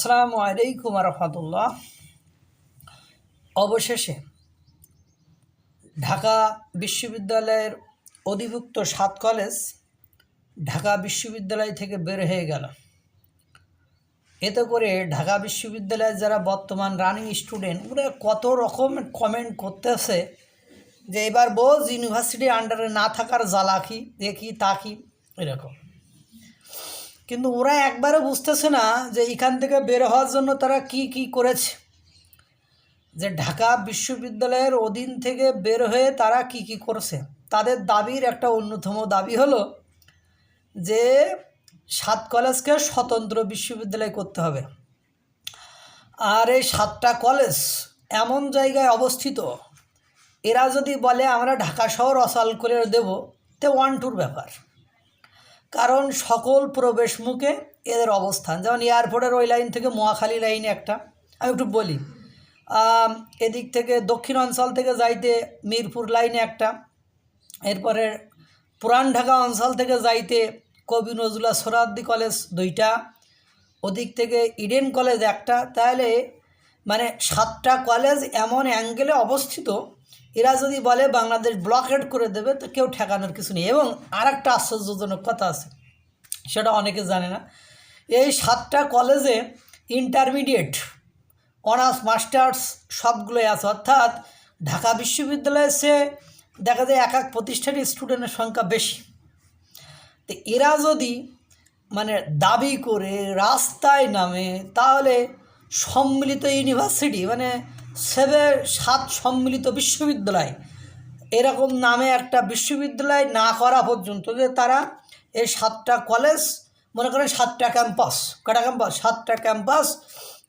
আসসালামু আলাইকুম রহমতুল্লাহ অবশেষে ঢাকা বিশ্ববিদ্যালয়ের অধিভুক্ত সাত কলেজ ঢাকা বিশ্ববিদ্যালয় থেকে বের হয়ে গেল। এতে করে ঢাকা বিশ্ববিদ্যালয়ের যারা বর্তমান রানিং স্টুডেন্ট, ওরা কত রকম কমেন্ট করতেছে যে এবার বোঝ ইউনিভার্সিটি আন্ডারে না থাকার জ্বালা কি এ কি, তা কি, এরকম। কিন্তু ওরা একবারও বুঝতেছে না যে এখান থেকে বের হওয়ার জন্য তারা কি কি করেছে। যে ঢাকা বিশ্ববিদ্যালয়ের অধীন থেকে বের হয়ে তারা কি কি করছে। তাদের দাবির একটা অন্যতম দাবি হলো যে সাত কলেজকে স্বতন্ত্র বিশ্ববিদ্যালয় করতে হবে। আর এই সাতটা কলেজ এমন জায়গায় অবস্থিত, এরা যদি বলে আমরা ঢাকা শহর অসাল করে দেব, তে ওয়ান টুর ব্যাপার। কারণ সকল প্রবেশ মুখে এদের অবস্থান। যেমন এয়ারপোর্টের ওই লাইন থেকে মহাখালী লাইনে একটা। আমি একটু বলি এদিক থেকে দক্ষিণ অঞ্চল থেকে যাইতে মিরপুর লাইনে একটা। এরপরে পুরান ঢাকা অঞ্চল থেকে যাইতে কবি নজরুল্লাহ সোরাদ্দি কলেজ দুইটা। ওদিক থেকে ইডেন কলেজ একটা। তাহলে মানে সাতটা কলেজ এমন অ্যাঙ্গেলে অবস্থিত এরা যদি বলে বাংলাদেশ ব্লকেড করে দেবে, তো কেউ ঠেকানোর কিছু নেই। এবং আর একটা আশ্চর্যজনক কথা আছে, সেটা অনেকে জানে না। এই সাতটা কলেজে ইন্টারমিডিয়েট অনার্স মাস্টার্স সবগুলোই আছে। অর্থাৎ ঢাকা বিশ্ববিদ্যালয়ে সে দেখা যায় এক এক প্রতিষ্ঠানের স্টুডেন্টের সংখ্যা বেশি। তো এরা যদি মানে দাবি করে রাস্তায় নামে, তাহলে সম্মিলিত ইউনিভার্সিটি মানে সেভে সাত সম্মিলিত বিশ্ববিদ্যালয়। এরকম নামে একটা বিশ্ববিদ্যালয় না করা পর্যন্ত যে তারা এই সাতটা কলেজ মনে করেন সাতটা ক্যাম্পাস কটা ক্যাম্পাস সাতটা ক্যাম্পাস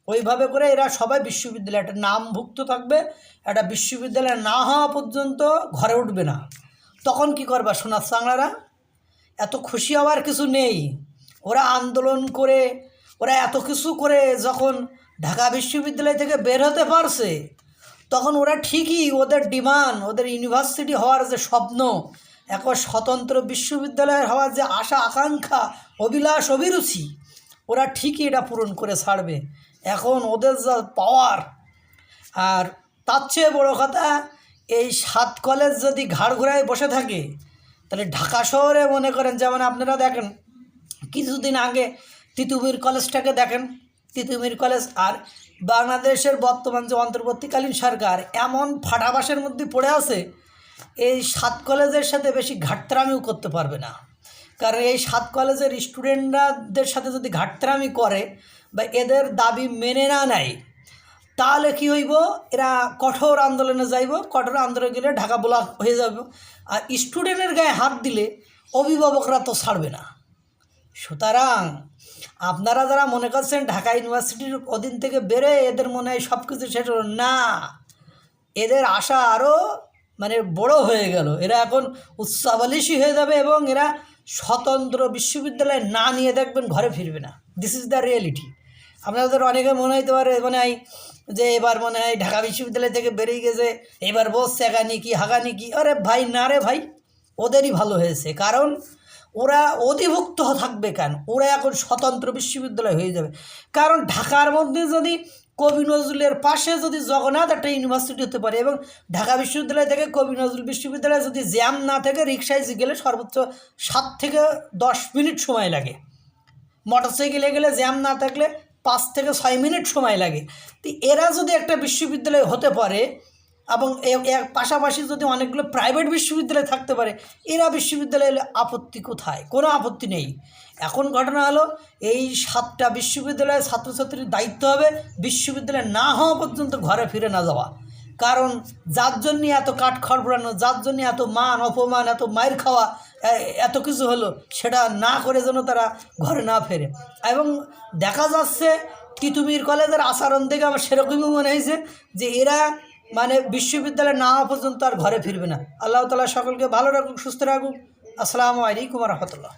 ওইভাবে করে এরা সবাই বিশ্ববিদ্যালয় একটা নামভুক্ত থাকবে। একটা বিশ্ববিদ্যালয় না হওয়া পর্যন্ত ঘরে উঠবে না। তখন কি করবা সোনার চাংলারা এত খুশি হওয়ার কিছু নেই। ওরা আন্দোলন করে, ওরা এত কিছু করে যখন ঢাকা বিশ্ববিদ্যালয় থেকে বের হতে পারছে। তখন ওরা ঠিকই ওদের ডিমান্ড, ওদের ইউনিভার্সিটি হওয়ার যে স্বপ্ন এখন স্বতন্ত্র বিশ্ববিদ্যালয়ের হওয়ার যে আশা, আকাঙ্ক্ষা, অভিলাষ, অভিরুচি, ওরা ঠিকই এটা পূরণ করে ছাড়বে। এখন ওদের যা পাওয়ার আর তার চেয়ে বড়ো কথা, এই সাত কলেজ যদি ঘাড় ঘোরায় বসে থাকে, তাহলে ঢাকা শহরে মনে করেন, যেমন আপনারা দেখেন, কিছুদিন আগে তিতুমির কলেজটাকে দেখেন তিতুমির কলেজ আর বাংলাদেশের বর্তমান যে অন্তর্বর্তীকালীন সরকার, এমন ফাটাবাসের মধ্যে পড়ে আছে, এই সাত কলেজের সাথে বেশি ঘাটতারামিও করতে পারবে না। কারণ এই সাত কলেজের স্টুডেন্টরাদের সাথে যদি ঘাটতারামি করে বা এদের দাবি মেনে না নেয়, তাহলে কী হইব? এরা কঠোর আন্দোলনে যাইব, কঠোর আন্দোলনে গেলে ঢাকা ব্লক হয়ে যাব আর স্টুডেন্টের গায়ে হাত দিলে অভিভাবকরা তো ছাড়বে না। সুতরাং আপনারা যারা মনে করছেন ঢাকা ইউনিভার্সিটির অধীন থেকে বেরে এদের মনে হয় সব কিছু শেষ হলো। না, এদের আশা আরও মানে বড় হয়ে গেল। এরা এখন উৎসাবালিশী হয়ে যাবে এবং এরা স্বতন্ত্র বিশ্ববিদ্যালয় না নিয়ে দেখবেন ঘরে ফিরবে না। দিস ইজ দ্য রিয়েলিটি আপনাদের অনেকে মনে হইতে পারে, মনে হয় যে এবার মনে হয় ঢাকা বিশ্ববিদ্যালয় থেকে বেরিয়ে গেছে, এবার বসছে একানি কি হাগানি কি? আরে ভাই, না রে ভাই, ওদেরই ভালো হয়েছে। কারণ ওরা অধিভুক্ত থাকবে কেন? ওরা এখন স্বতন্ত্র বিশ্ববিদ্যালয় হয়ে যাবে। কারণ ঢাকার মধ্যে যদি কবি নজরুলের পাশে যদি জগন্নাথ একটা ইউনিভার্সিটি হতে পারে এবং ঢাকা বিশ্ববিদ্যালয় থেকে কবি নজরুল বিশ্ববিদ্যালয়ে যদি জ্যাম না থাকে রিক্সায় গেলে সর্বোচ্চ সাত থেকে দশ মিনিট সময় লাগে। মোটরসাইকেলে গেলে জ্যাম না থাকলে পাঁচ থেকে ছয় মিনিট সময় লাগে। তো এরা যদি একটা বিশ্ববিদ্যালয় হতে পারে এবং এর পাশাপাশি যদি অনেকগুলো প্রাইভেট বিশ্ববিদ্যালয় থাকতে পারে, এরা বিশ্ববিদ্যালয়ে আপত্তি কোথায়? কোনো আপত্তি নেই। এখন ঘটনা হলো, এই সাতটা বিশ্ববিদ্যালয়ের ছাত্রছাত্রীর দায়িত্ব হবে বিশ্ববিদ্যালয় না হওয়া পর্যন্ত ঘরে ফিরে না যাওয়া। কারণ যার জন্যে এত কাঠ খড়বড়ানো, যার জন্য এত মান, অপমান, এত মায়ের খাওয়া এত কিছু হলো, সেটা না করে যেন তারা ঘরে না ফেরে। এবং দেখা যাচ্ছে তিতুমির কলেজের আচরণ থেকে আমার সেরকমই মনে হয়েছে যে এরা মানে বিশ্ববিদ্যালয়ে না পর্যন্ত আর ঘরে ফিরবে না। আল্লাহ তালা সকলকে ভালো রাখুক, সুস্থ রাখুক। আসসালামু আলাইকুম রহমতুল্লাহ।